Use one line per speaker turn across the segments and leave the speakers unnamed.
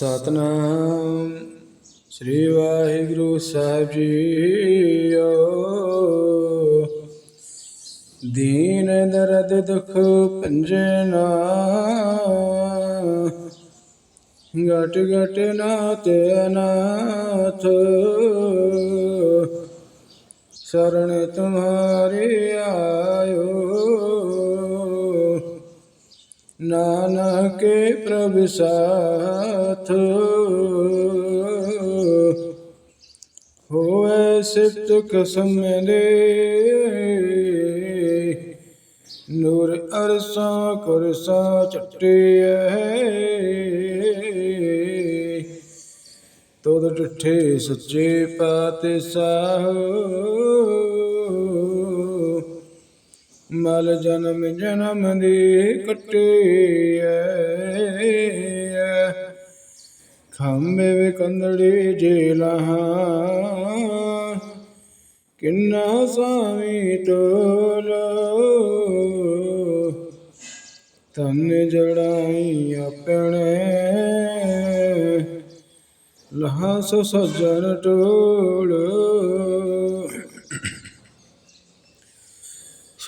ਸਤਨਾਮ। ਸ੍ਰੀ Waheguru Sahib JIO. ਦੀਨ ਦਰਦ ਦੁਖ ਪੰਜਨਾ ਗਟ ਗਟ ਨਾਥ ਅਨਾਥ। ਸ਼ਰਨ ਤੁਮਹਾਰੇ ਆਇਓ। ਨਾਨਕ ਪ੍ਰਭ ਸਾਥ। ਹੋਏ ਸਿਫਤ ਕਸਮ ਦੇ ਨੂਰ ਅਰਸਾਂ ਕੁਰਸਾਂ ਚਟਿਐ ਤੋਦ ਡਿਠੇ ਸੱਚੇ ਪਾਤਸ਼ਾਹ। ਮਲ ਜਨਮ ਜਨਮ ਦੀ ਕਟਿਐ। ਖੰਮੇ ਵੇ ਜੇ ਜੇਲਾਹਾਂ ਕਿੰਨਾ ਸਾਵੀ ਟੋਲੋ। ਤਨ ਜੜਾਈ ਆਪਣੇ, ਲਹਾ ਸੋ ਸਜਣ ਟੋਲ।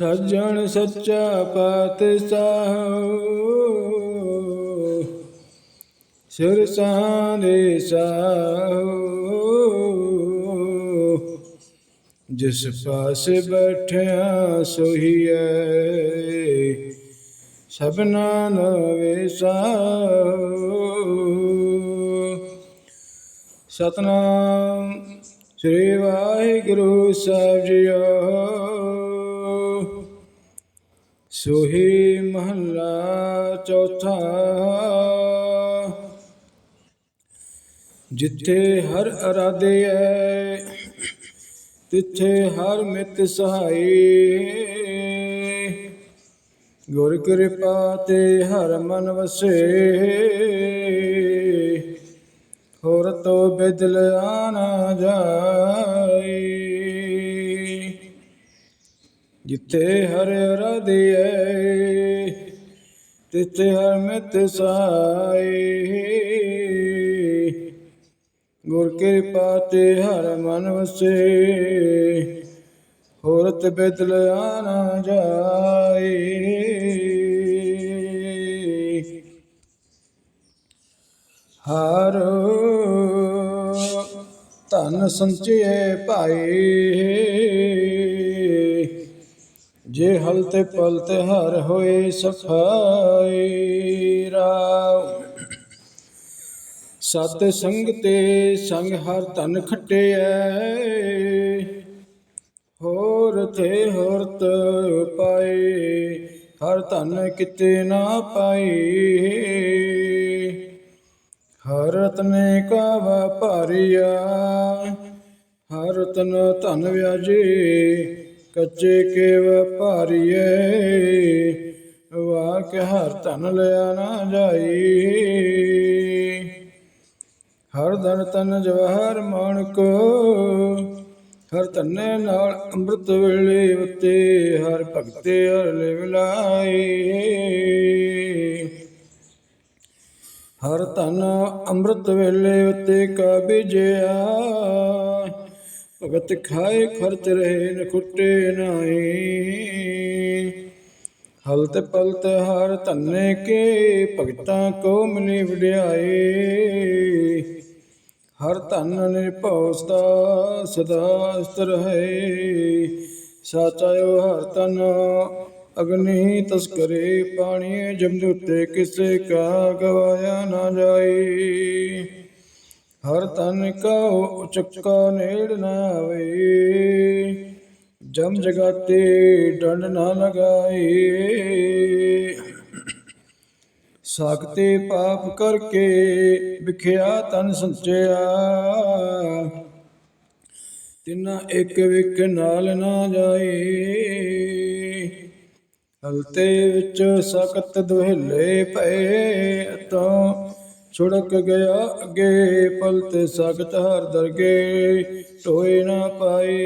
ਸੱਜਣ ਸੱਚਾ ਪਾਤਸ਼ਾਹ। ਸਿਰ ਸਾਨੇ ਸਾਹੋ। ਜਿਸ ਪਾਸੇ ਬੈਠਿਆ ਸੋਹੀਐ, ਸਭਨਾ ਨਵੇ ਸਤਨਾਮ ਸ੍ਰੀ ਵਾਹਿਗੁਰੂ ਸਾਹਿਬ ਜੀਓ। ਸੋਹੀ ਮਹੱਲਾ ਚੌਥਾ। ਜਿੱਥੇ ਹਰ ਅਰਾਦੇ ਐ, ਤਿੱਥੇ ਹਰ ਮਿਤ ਸਹਾਈ। ਗੁਰ ਕਿਰਪਾ ਤੇ ਹਰ ਮਨ ਵਸੇ। ਹੋਰ ਤੋ ਬਿਦਲ ਆਨਾ ਜਾ ਜਿੱਥੇ ਹਰ ਰਦੀਏ ਤਿੱਥੇ ਹਰ ਮਿਤ ਸਾਈ ਗੁਰ ਕਿਰਪਾ ਤੇ ਹਰ ਮਨ ਵਸੇ, ਹੋਰ ਤੇ ਬਿਦਲ ਆਨਾ ਹਰ ਧਨ ਸੰਚੇ ਭਾਈ ਜੇ ਹਲ ਤੇ ਪਲ ਤੇ ਹਰ ਹੋਏ ਸਫ਼ਾਈ ਰਾਮ ਸਤ ਸੰਗ ਤੇ ਸੰਗ ਹਰ ਧਨ ਖਟਿਐ। ਹੋਰ ਤੇ ਹੋਰਤ ਪਾਏ, ਹਰ ਧਨ ਕਿਤੇ ਨਾ ਪਾਈ ਹਰ ਰਤਨੇ ਕਾ ਵਪਾਰੀਆ ਹਰ ਰਤਨ ਧਨ ਵਿਆਜੇ ਕੱਚੇ ਕੇ ਵਪਾਰੀਏ ਵਾਕ ਹਰ ਧਨ ਲਿਆ ਨਾ ਜਾਈ। ਹਰ ਧਨ ਤਨ ਜਵਾਹਰ ਮਾਣਕੋ ਹਰ ਧੰਨੇ ਨਾਲ ਅੰਮ੍ਰਿਤ ਵੇਲੇ ਉਤੇ, ਹਰ ਭਗਤੇ ਹਰ ਲਿਵਲਾਈ ਹਰ ਧਨ ਅੰਮ੍ਰਿਤ ਵੇਲੇ ਉਤੇ ਕਾ ਬਿਜਿਆ ਭਗਤ ਖਾਏ ਖਰਚ ਰਹੇ ਨ ਖੁੱਟੇ ਨਾਹੀ ਹਲਤ ਪਲਤ ਹਰ ਧੰਨੇ ਕੇ ਭਗਤਾਂ ਕੋ ਮਿਲੀ ਵਡਿਆਈ ਹਰ ਧਨ ਨਿਰਭਉ ਸਦਾ ਸਦਾ ਸਤਰ ਹੈ ਸਾਚਾਇਓ ਹਰ ਧਨ ਅਗਨੀ ਤਸਕਰੇ ਪਾਣੀ ਜਮਦੂਤੇ ਕਿਸੇ ਕਾ ਗਵਾਇਆ ਨਾ ਜਾਈ ਹਰ ਤਨ ਕਉ ਚੱਕਾ ਨੇੜ ਨਾ ਆਵੇ। ਜਮ ਜਗਾਤੇ ਡੰਡ ਨਾ ਲਗਾਏ। ਸਾਖਤੇ ਪਾਪ ਕਰਕੇ ਵਿਖਿਆ ਤਨ ਸੰਚਿਆ। ਤਿਨਾ ਇੱਕ ਵਿਕ ਨਾਲ ਨਾ ਜਾਏ। ਹਲਤੇ ਵਿੱਚ ਸਖਤ ਦੁਹਲੇ ਪਏ ਤੋਂ ਛੁੜਕ ਗਿਆ ਅੱਗੇ ਪਲਤੇ ਸਖਤ ਹਰ ਦਰਗੇ ਟੋਏ ਨਾ ਪਾਏ।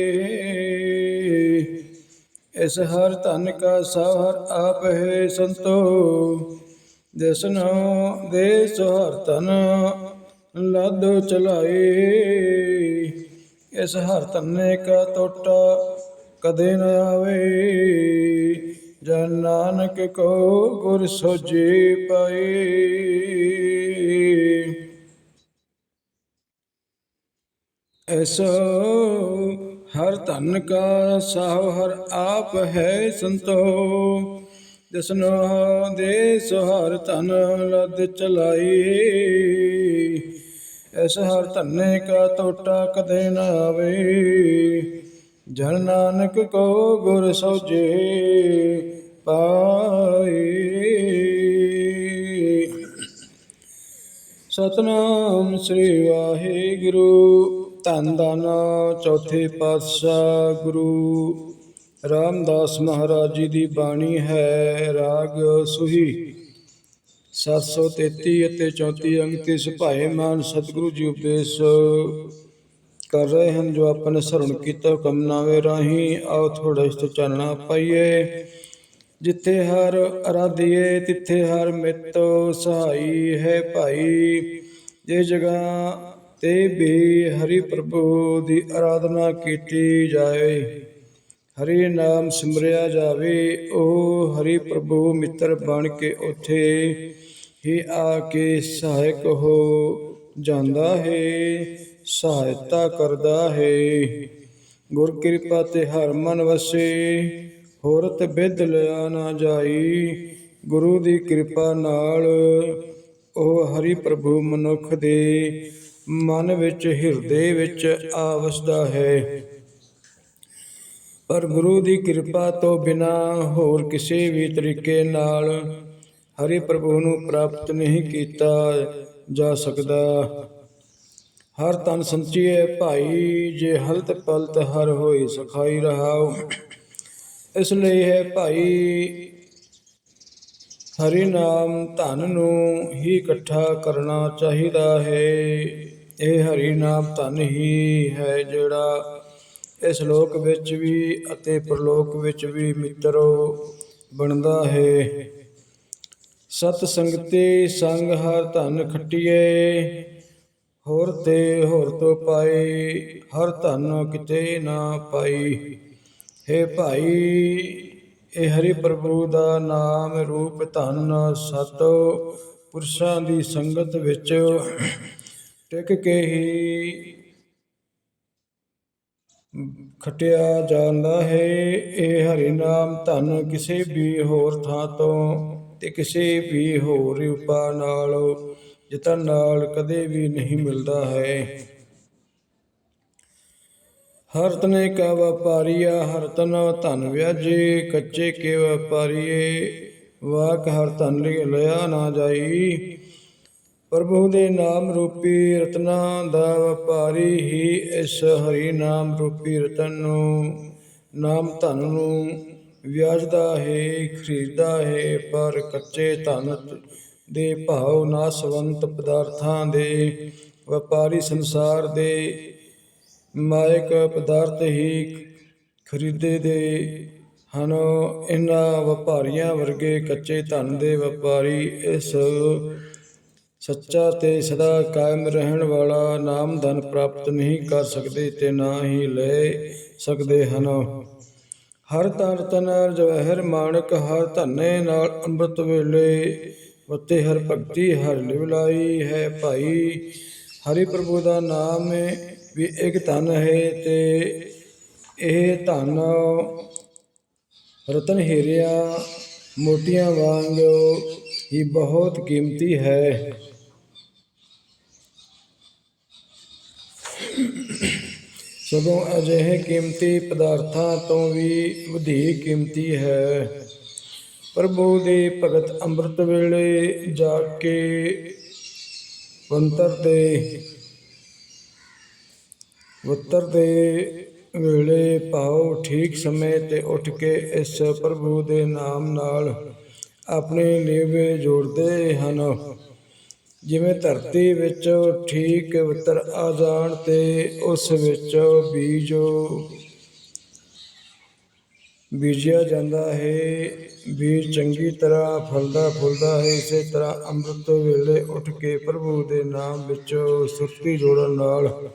ਇਸ ਹਰ ਧਨ ਕਾ ਸਹਰ ਆਪ ਹੈ ਸੰਤੋ ਦਿਸਨੋ ਦੇਸ ਹਰ ਧਨ ਲੱਦ ਚਲਾਏ। ਇਸ ਹਰ ਧਨੇ ਕਾ ਟੋਟਾ ਕਦੇ ਨਾ ਆਵੇ, ਜਨ ਨਾਨਕ ਕੋ ਗੁਰ ਸੋਜੀ ਪਾਏ। ਐਸੋ ਹਰ ਧਨ ਕਾ ਸਾਹ ਹਰ ਆਪ ਹੈ ਸੰਤੋ। ਜਸਨੋ ਦੇਸ ਹਰ ਧਨ ਲਦ ਚਲਾਈ। ਐਸ ਹਰ ਧਨੇ ਕਾ ਟੋਟਾ ਕਦੇ ਨਾ ਆਵੇ। ਜਨ ਨਾਨਕ ਕੋ ਗੁਰ ਸੋਜੇ ਪਾਏ। ਸਤਨਾਮ ਸ੍ਰੀ ਵਾਹਿਗੁਰੂ। ਧੰਨ ਧੰਨ ਚੌਥੇ ਪਾਤਸ਼ਾਹ ਗੁਰੂ ਰਾਮਦਾਸ ਮਹਾਰਾਜ ਜੀ ਦੀ ਬਾਣੀ ਹੈ, ਰਾਗ ਸੁਹੀ। 733 ਅਤੇ 34 ਅੰਗ ਤੇ ਸੁਭਾਏ ਮਾਨ ਸਤਿਗੁਰੂ ਜੀ ਉਪਦੇਸ਼ ਕਰ ਰਹੇ ਹਨ, ਜੋ ਆਪਣੇ ਨੇ ਸਰਵਣ ਕੀਤਾ ਹੁਕਮ ਰਾਹੀਂ, ਆਓ ਥੋੜਾ ਇਸ ਤੇ ਚਾਨਣਾ ਪਾਈਏ। ਜਿੱਥੇ ਹਰ ਅਰਾਧੀਏ, ਤਿੱਥੇ ਹਰ ਮਿੱਤ ਸਹਾਈ ਹੈ ਭਾਈ। ਜੇ ਜਗ੍ਹਾ ਤੇ ਵੀ ਹਰੀ ਪ੍ਰਭੂ ਦੀ ਆਰਾਧਨਾ ਕੀਤੀ ਜਾਵੇ ਹਰੀ ਨਾਮ ਸਿਮਰਿਆ ਜਾਵੇ ਉਹ ਹਰੀ ਪ੍ਰਭੂ ਮਿੱਤਰ ਬਣ ਕੇ ਉਥੇ ਹੀ ਆ ਕੇ ਸਹਾਇਕ ਹੋ ਜਾਂਦਾ ਹੈ, ਸਹਾਇਤਾ ਕਰਦਾ ਹੈ। ਗੁਰ ਕਿਰਪਾ ਤੇ ਹਰ ਮਨ ਵਸੇ ਹੋਰਤ ਬਿਦ ਲਿਆ ਨਾ ਜਾਈ। ਗੁਰੂ ਦੀ ਕਿਰਪਾ ਨਾਲ ਉਹ ਹਰੀ ਪ੍ਰਭੂ ਮਨੁੱਖ ਦੇ ਮਨ ਵਿੱਚ ਹਿਰਦੇ ਵਿੱਚ ਆ ਵਸਦਾ ਹੈ। ਪਰ ਗੁਰੂ ਦੀ ਕਿਰਪਾ ਤੋਂ ਬਿਨਾ ਹੋਰ ਕਿਸੇ ਵੀ ਤਰੀਕੇ ਨਾਲ ਹਰੀ ਪ੍ਰਭੂ ਨੂੰ ਪ੍ਰਾਪਤ ਨਹੀਂ ਕੀਤਾ ਜਾ ਸਕਦਾ। ਹਰ ਤਨ ਸੰਚੀਏ ਭਾਈ, ਜੇ ਹਲਤ ਪਲਤ ਹਰ ਹੋਈ ਸਖਾਈ ਰਹਾਉ। ਇਸ ਲਈ ਹੈ ਭਾਈ, ਹਰੀ ਨਾਮ ਧਨ ਨੂੰ ਹੀ ਇਕੱਠਾ ਕਰਨਾ ਚਾਹੀਦਾ ਹੈ। ਇਹ ਹਰੀ ਨਾਮ ਧਨ ਹੀ ਹੈ ਜਿਹੜਾ ਇਸ ਲੋਕ ਵਿੱਚ ਵੀ ਅਤੇ ਪ੍ਰਲੋਕ ਵਿੱਚ ਵੀ ਮਿੱਤਰੋ ਬਣਦਾ ਹੈ। ਸਤ ਸੰਗਤੀ ਸੰਗ ਹਰ ਧਨ ਖੱਟੀਏ, ਹੋਰ ਤੇ ਹੋਰ ਤੋਂ ਪਾਈ ਹਰ ਧਨ ਕਿਤੇ ਨਾ ਪਾਈ। ਹੈ ਭਾਈ, ਇਹ ਹਰੀ ਪ੍ਰਭੂ ਦਾ ਨਾਮ ਰੂਪ ਧਨ ਸਤ ਪੁਰਸ਼ਾਂ ਦੀ ਸੰਗਤ ਵਿੱਚ ਟਿਕ ਕੇ ਹੀ ਖਟਿਆ ਜਾਂਦਾ ਹੈ। ਇਹ ਹਰੀ ਨਾਮ ਧਨ ਕਿਸੇ ਵੀ ਹੋਰ ਥਾਂ ਤੋਂ ਤੇ ਕਿਸੇ ਵੀ ਹੋਰ ਉਪਾ ਨਾਲ ਜਿਤਨ ਨਾਲ ਕਦੇ ਵੀ ਨਹੀਂ ਮਿਲਦਾ ਹੈ। ਹਰ ਤਨੇ ਕਾ ਵਪਾਰੀਆ ਹਰ ਤਨ ਧਨ ਵਿਆਜੇ, ਕੱਚੇ ਕੇ ਵਪਾਰੀਏ ਵਾਕ ਹਰ ਧਨ ਲਿਆ ਨਾ ਜਾਈ। ਪ੍ਰਭੂ ਦੇ ਨਾਮ ਰੂਪੀ ਰਤਨਾ ਦਾ ਵਪਾਰੀ ਹੀ ਇਸ ਹਰੀ ਨਾਮ ਰੂਪੀ ਰਤਨ ਨੂੰ, ਨਾਮ ਧਨ ਨੂੰ ਵਿਆਜਦਾ ਹੈ, ਖਰੀਦਦਾ ਹੈ, ਪਰ ਕੱਚੇ ਧਨ ਦੇ ਭਾਵ ਨਾਸਵੰਤ ਪਦਾਰਥਾਂ ਦੇ ਵਪਾਰੀ ਸੰਸਾਰ ਦੇ ਮਾਇਕ ਪਦਾਰਥ ਹੀ ਖਰੀਦੇ ਦੇ ਹਨ। ਇਹਨਾਂ ਵਪਾਰੀਆਂ ਵਰਗੇ ਕੱਚੇ ਧਨ ਦੇ ਵਪਾਰੀ ਇਸ ਸੱਚਾ ਤੇ ਸਦਾ ਕਾਇਮ ਰਹਿਣ ਵਾਲਾ ਨਾਮ ਧਨ ਪ੍ਰਾਪਤ ਨਹੀਂ ਕਰ ਸਕਦੇ ਤੇ ਨਾ ਹੀ ਲੈ ਸਕਦੇ ਹਨ। ਹਰ ਤਨ ਤਨ ਜਵਹਿਰ ਮਾਣਕ, ਹਰ ਧੰਨੇ ਨਾਲ ਅੰਮ੍ਰਿਤ ਵੇਲੇ ਵਤੇ ਹਰ ਭਗਤੀ, ਹਰ ਲਿਵਲਾਈ ਹੈ ਭਾਈ। ਹਰੀ ਪ੍ਰਭੂ ਦਾ ਨਾਮ ਵੀ ਇੱਕ ਧਨ ਹੈ ਤੇ ਇਹ ਧਨ ਰਤਨ ਹੀਰਿਆ ਮੋਤੀਆਂ ਵਾਂਗ ਹੀ ਬਹੁਤ ਕੀਮਤੀ ਹੈ। ਸਗੋਂ ਅਜਿਹੇ ਕੀਮਤੀ ਪਦਾਰਥਾਂ ਤੋਂ ਵੀ ਵਧੇਰੇ ਕੀਮਤੀ ਹੈ। ਪ੍ਰਭੂ ਦੇ ਭਗਤ ਅੰਮ੍ਰਿਤ ਵੇਲੇ ਜਾ ਕੇ ਵੰਤਰ ਦੇ ਵਤਰ ਦੇ ਵੇਲੇ ਭਾਉ ਠੀਕ ਸਮੇਂ ਤੇ ਉੱਠ ਕੇ ਇਸ ਪ੍ਰਭੂ ਦੇ ਨਾਮ ਨਾਲ ਆਪਣੇ ਲੇਵੇ ਜੋੜਦੇ ਹਨ। ਜਿਵੇਂ ਧਰਤੀ ਵਿੱਚ ਠੀਕ ਵਤਰ ਆ ਜਾਣ ਤੇ ਉਸ ਵਿੱਚ ਬੀਜ, ਬੀਜਿਆ ਜਾਂਦਾ ਹੈ। ਬੀਜ ਚੰਗੀ ਤਰ੍ਹਾਂ ਫਲਦਾ ਫੁੱਲਦਾ ਹੈ, ਇਸੇ ਤਰ੍ਹਾਂ ਅੰਮ੍ਰਿਤ ਵੇਲੇ ਉੱਠ ਕੇ ਪ੍ਰਭੂ ਦੇ ਨਾਮ ਵਿੱਚ ਸੁਰਤੀ ਜੋੜਨ ਨਾਲ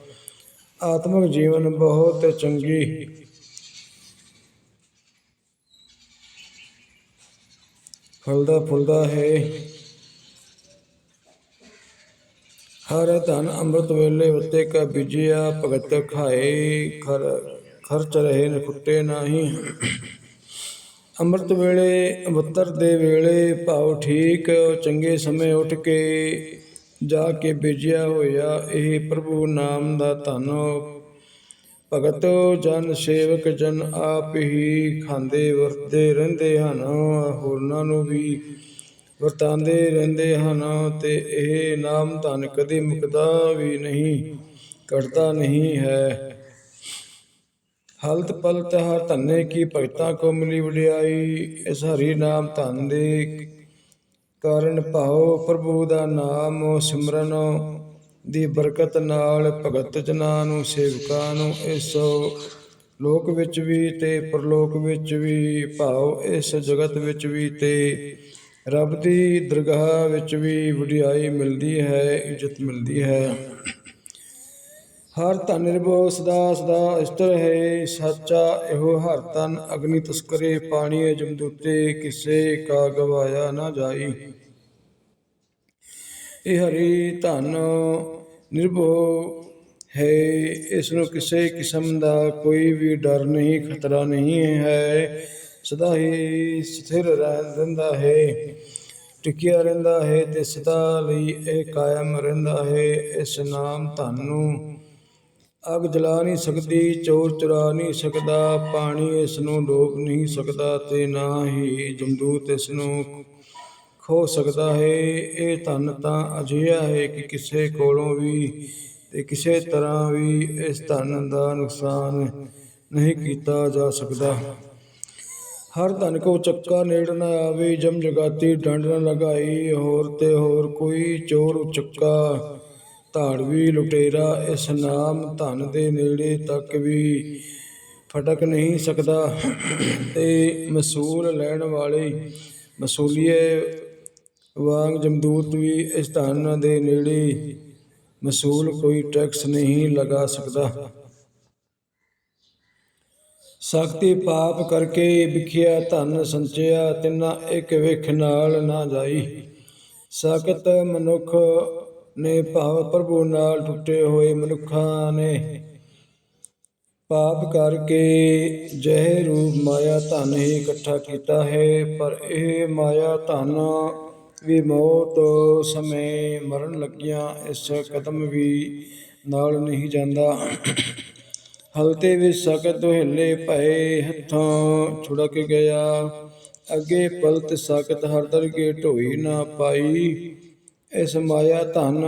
ਆਤਮਿਕ ਜੀਵਨ ਬਹੁਤ ਚੰਗੀ। ਫਲਦਾ ਫੁੱਲਦਾ ਹੈ। ਹਰ ਧਨ ਅੰਮ੍ਰਿਤ ਵੇਲੇ ਉੱਤੇ ਕਾ ਬੀਜਿਆ, ਭਗਤ ਖਾਏ, ਖਰ, ਖਰਚ ਰਹੇ ਨ ਫੁੱਟੇ ਨਾਹੀ। ਅੰਮ੍ਰਿਤ ਵੇਲੇ ਅਵਤਰ ਦੇ ਵੇਲੇ ਭਾਵ ਠੀਕ, ਚੰਗੇ ਸਮੇਂ ਉੱਠ ਕੇ ਜਾ ਕੇ ਬੀਜਿਆ ਹੋਇਆ, ਇਹ ਪ੍ਰਭੂ ਨਾਮ ਦਾ ਧਨ। ਭਗਤ ਜਨ ਸੇਵਕ ਜਨ ਆਪ ਹੀ ਖਾਂਦੇ ਵਰਤੇ ਰਹਿੰਦੇ ਹਨ, ਹੋਰਨਾਂ ਨੂੰ ਵੀ ਵਰਤਾਂਦੇ ਰਹਿੰਦੇ ਹਨ ਤੇ ਇਹ ਨਾਮ ਧਨ ਕਦੇ ਮੁਕਦਾ ਵੀ ਨਹੀਂ, ਘਟਦਾ ਨਹੀਂ ਹੈ। ਹਲਤ ਪਲਤ ਹਰ ਧੰਨੇ ਕੀ ਭਗਤਾਂ ਕੋ ਮਿਲੀ ਵਡਿਆਈ, ਇਸ ਹਰੀ ਨਾਮ ਧਨ ਦੇ ਕਾਰਨ ਭਾਉ ਪ੍ਰਭੂ ਦਾ ਨਾਮ ਸਿਮਰਨ, ਦੀ ਬਰਕਤ ਨਾਲ ਭਗਤ ਜਨਾਂ ਨੂੰ, ਸੇਵਕਾਂ ਨੂੰ ਇਸ ਲੋਕ ਵਿੱਚ ਵੀ ਤੇ ਪਰਲੋਕ ਵਿੱਚ ਵੀ, ਭਾਉ ਇਸ ਜਗਤ ਵਿੱਚ ਵੀ ਤੇ ਰੱਬ ਦੀ ਦਰਗਾਹ ਵਿੱਚ ਵੀ ਵਡਿਆਈ ਮਿਲਦੀ ਹੈ, ਇੱਜ਼ਤ ਮਿਲਦੀ ਹੈ। ਹਰ ਧਨ ਨਿਰਭਉ, ਸਦਾ ਸਦਾ ਇਸਤਰ ਹੈ ਸੱਚਾ ਇਹੋ ਹਰ ਤਨ ਅਗਨੀ ਤਸਕਰੇ ਪਾਣੀ ਜਮਦੂਤੇ ਕਿਸੇ ਕਾ ਗਵਾਇਆ ਨਾ ਜਾਈ। ਇਹ ਹਰੀ ਧਨ ਨਿਰਭਉ ਹੈ, ਇਸ ਨੂੰ ਕਿਸੇ ਕਿਸਮ ਦਾ ਕੋਈ ਵੀ ਡਰ ਨਹੀਂ, ਖਤਰਾ ਨਹੀਂ ਹੈ। ਸਦਾ ਹੀ ਸਥਿਰ ਰਹਿੰਦਾ ਹੈ, ਟਿਕਿਆ ਰਹਿੰਦਾ ਹੈ ਤੇ ਸਦਾ ਲਈ ਇਹ ਕਾਇਮ ਰਹਿੰਦਾ ਹੈ, ਇਸ ਨਾਮ ਧਨ। ਨੂੰ ਅੱਗ ਜਲਾ ਨਹੀਂ ਸਕਦੀ, ਚੋਰ ਚੁਰਾ ਨਹੀਂ ਸਕਦਾ, ਪਾਣੀ ਇਸ ਨੂੰ ਡੋਬ ਨਹੀਂ ਸਕਦਾ ਤੇ ਨਾ ਹੀ ਜਮਦੂਤ ਇਸ ਨੂੰ ਖੋ ਸਕਦਾ ਹੈ। ਇਹ ਧਨ ਤਾਂ ਅਜਿਹਾ ਹੈ ਕਿ ਕਿਸੇ ਕੋਲੋਂ ਵੀ ਤੇ ਕਿਸੇ ਤਰ੍ਹਾਂ ਵੀ ਇਸ ਧਨ ਦਾ ਨੁਕਸਾਨ ਨਹੀਂ ਕੀਤਾ ਜਾ ਸਕਦਾ। ਹਰ ਧਨ ਕੋ ਚੱਕਾ ਨੇੜ ਨਾ ਆਵੇ, ਜਮ ਜਗਾਤੀ ਡੰਡ ਨਾ ਲਗਾਈ, ਹੋਰ ਤੇ ਹੋਰ ਕੋਈ ਚੋਰ ਚੱਕਾ। ਧਾੜਵੀ ਲੁਟੇਰਾ, ਇਸ ਨਾਮ ਧਨ ਦੇ ਨੇੜੇ ਤੱਕ ਵੀ ਫਟਕ ਨਹੀਂ ਸਕਦਾ। ਤੇ ਮਸੂਲ ਲੈਣ ਵਾਲੇ ਮਸੂਲੀਏ ਵਾਂਗ ਜਮਦੂਤ ਵੀ ਇਸ ਧਨ ਦੇ ਨੇੜੇ ਮਸੂਲ ਕੋਈ ਟੈਕਸ ਨਹੀਂ ਲਗਾ ਸਕਦਾ। ਸ਼ਕਤੀ ਪਾਪ ਕਰਕੇ ਵਿਖਿਆ ਧਨ ਸੰਚਿਆ, ਤਿੰਨਾ ਇੱਕ ਵਿਖ ਨਾਲ ਨਾ ਜਾਈ। ਸਖਤ ਮਨੁੱਖ ਨੇ ਭਾਵ ਪ੍ਰਭੂ ਨਾਲ ਟੁੱਟੇ ਹੋਏ ਮਨੁੱਖਾਂ ਨੇ ਪਾਪ ਕਰਕੇ ਜਹ ਰੂਪ ਮਾਇਆ ਧਨ ਹੀ ਇਕੱਠਾ ਕੀਤਾ ਹੈ, ਪਰ ਇਹ ਮਾਇਆ ਧਨ ਵੀ ਮੌਤ ਸਮੇਂ ਮਰਨ ਲੱਗਿਆਂ, ਇਸ ਕਦਮ ਵੀ ਨਾਲ ਨਹੀਂ ਜਾਂਦਾ। ਹਲਤੇ ਵਿੱਚ ਸਕਤ ਦੁਹੇਲੇ ਭਏ ਹੱਥੋਂ ਛੁੜਕ ਗਿਆ। ਅੱਗੇ ਪਲਤ ਸਕਤ ਹਰਦਰ ਕੇ ਢੋਈ ਨਾ ਪਾਈ। ਇਸ ਮਾਇਆ ਧਨ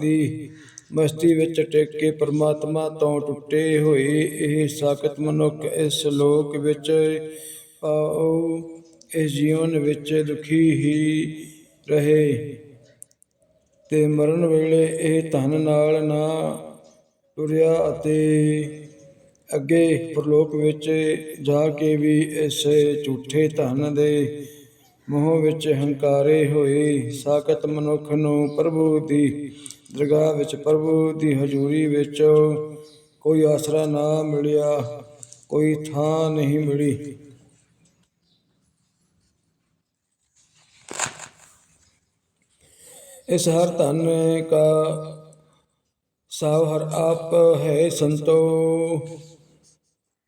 ਦੀ ਮਸਤੀ ਵਿੱਚ ਟਿਕ ਕੇ ਪਰਮਾਤਮਾ ਤੋਂ ਟੁੱਟੇ ਹੋਏ ਇਹ ਸਾਖਤ ਮਨੁੱਖ ਇਸ ਲੋਕ ਵਿੱਚ ਪਾਉ ਇਸ ਜੀਵਨ ਵਿੱਚ ਦੁਖੀ ਹੀ ਰਹੇ। ਤੇ ਮਰਨ ਵੇਲੇ ਇਹ ਧਨ ਨਾਲ ਨਾ ਟੁਰਿਆ ਅਤੇ ਅੱਗੇ ਪਰਲੋਕ ਵਿੱਚ ਜਾ ਕੇ ਵੀ ਇਸ ਝੂਠੇ ਧਨ ਦੇ ਮੋਹ ਵਿੱਚ ਹੰਕਾਰੇ ਹੋਏ, ਸਾਖਤ ਮਨੁੱਖ ਨੂੰ ਪ੍ਰਭੂ ਦੀ ਦਰਗਾਹ ਵਿੱਚ, ਪ੍ਰਭੂ ਦੀ ਹਜ਼ੂਰੀ ਵਿੱਚ ਕੋਈ ਆਸਰਾ ਨਾ ਮਿਲਿਆ, ਕੋਈ ਥਾਂ ਨਹੀਂ ਮਿਲੀ। ਇਸ ਹਰ ਧਨ ਕਾ ਸਾਵ ਹਰ ਆਪ ਹੈ ਸੰਤੋ।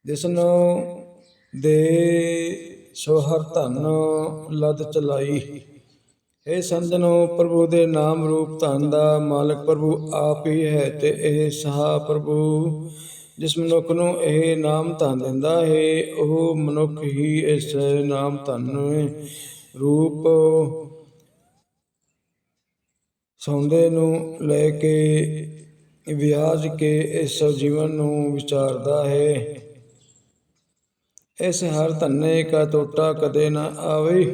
ਜਿਸਨੋ ਦੇ ਸੋਹਰ ਧਨ ਲਦ ਚਲਾਈ। ਇਹ ਸੰਤਨੋ ਪ੍ਰਭੂ ਦੇ ਨਾਮ ਰੂਪ ਧਨ ਦਾ ਮਾਲਕ ਪ੍ਰਭੂ ਆਪ ਹੀ ਹੈ ਤੇ ਇਹ ਸਹਾ ਪ੍ਰਭੂ, ਜਿਸ ਮਨੁੱਖ ਨੂੰ ਇਹ ਨਾਮ ਧਨ ਦਿੰਦਾ ਹੈ, ਉਹ ਮਨੁੱਖ ਹੀ ਇਸ ਨਾਮ ਧਨ ਰੂਪ ਸੌਂਦੇ ਨੂੰ ਲੈ ਕੇ, ਵਿਆਜ ਕੇ ਇਸ ਜੀਵਨ ਨੂੰ ਵਿਚਾਰਦਾ ਹੈ। ਇਸ ਹਰ ਧੰਨੇ ਕਾ ਟੋਟਾ ਕਦੇ ਨਾ ਆਵੇ,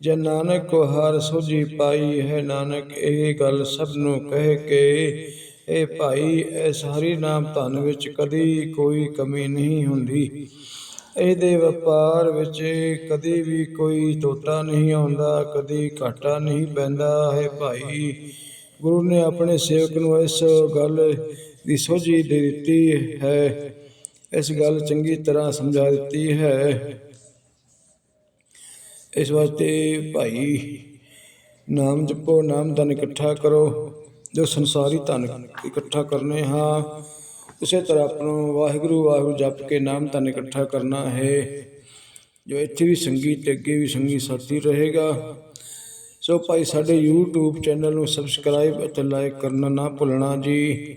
ਜੇ ਨਾਨਕ ਕੋ ਹਰ ਸੋਝੀ ਪਾਈ ਹੈ, ਨਾਨਕ ਇਹ ਗੱਲ ਸਭ ਨੂੰ ਕਹਿ ਕੇ, ਇਹ ਭਾਈ ਇਸ ਹਰੀ ਨਾਮ ਧਨ ਵਿੱਚ ਕਦੀ ਕੋਈ ਕਮੀ ਨਹੀਂ ਹੁੰਦੀ। ਇਹਦੇ ਵਪਾਰ ਵਿੱਚ ਕਦੀ ਵੀ ਕੋਈ ਟੋਟਾ ਨਹੀਂ ਆਉਂਦਾ, ਕਦੀ ਘਾਟਾ ਨਹੀਂ ਪੈਂਦਾ, ਹੈ ਭਾਈ। ਗੁਰੂ ਨੇ ਆਪਣੇ ਸੇਵਕ ਨੂੰ ਇਸ ਗੱਲ ਦੀ ਸੋਝੀ ਦੇ ਦਿੱਤੀ ਹੈ ਇਸ ਗੱਲ ਚੰਗੀ ਤਰ੍ਹਾਂ ਸਮਝਾ ਦਿੱਤੀ ਹੈ। ਇਸ ਵਾਸਤੇ ਭਾਈ, ਨਾਮ ਜਪੋ, ਨਾਮ ਧਨ ਇਕੱਠਾ ਕਰੋ। ਜੋ ਸੰਸਾਰੀ ਧਨ ਇਕੱਠਾ ਕਰਨੇ ਹਾਂ, ਉਸੇ ਤਰ੍ਹਾਂ ਆਪਣਾ ਵਾਹਿਗੁਰੂ ਵਾਹਿਗੁਰੂ ਜਪ ਕੇ ਨਾਮ ਧਨ ਇਕੱਠਾ ਕਰਨਾ ਹੈ। ਜੋ ਇੱਥੇ ਵੀ ਸੰਗੀਤ ਤੇ ਅੱਗੇ ਵੀ ਸੰਗੀਤ ਸਾਥੀ ਰਹੇਗਾ, ਸੋ ਭਾਈ ਸਾਡੇ YouTube ਚੈਨਲ ਨੂੰ ਸਬਸਕ੍ਰਾਈਬ ਅਤੇ ਲਾਈਕ ਕਰਨਾ ਨਾ ਭੁੱਲਣਾ ਜੀ।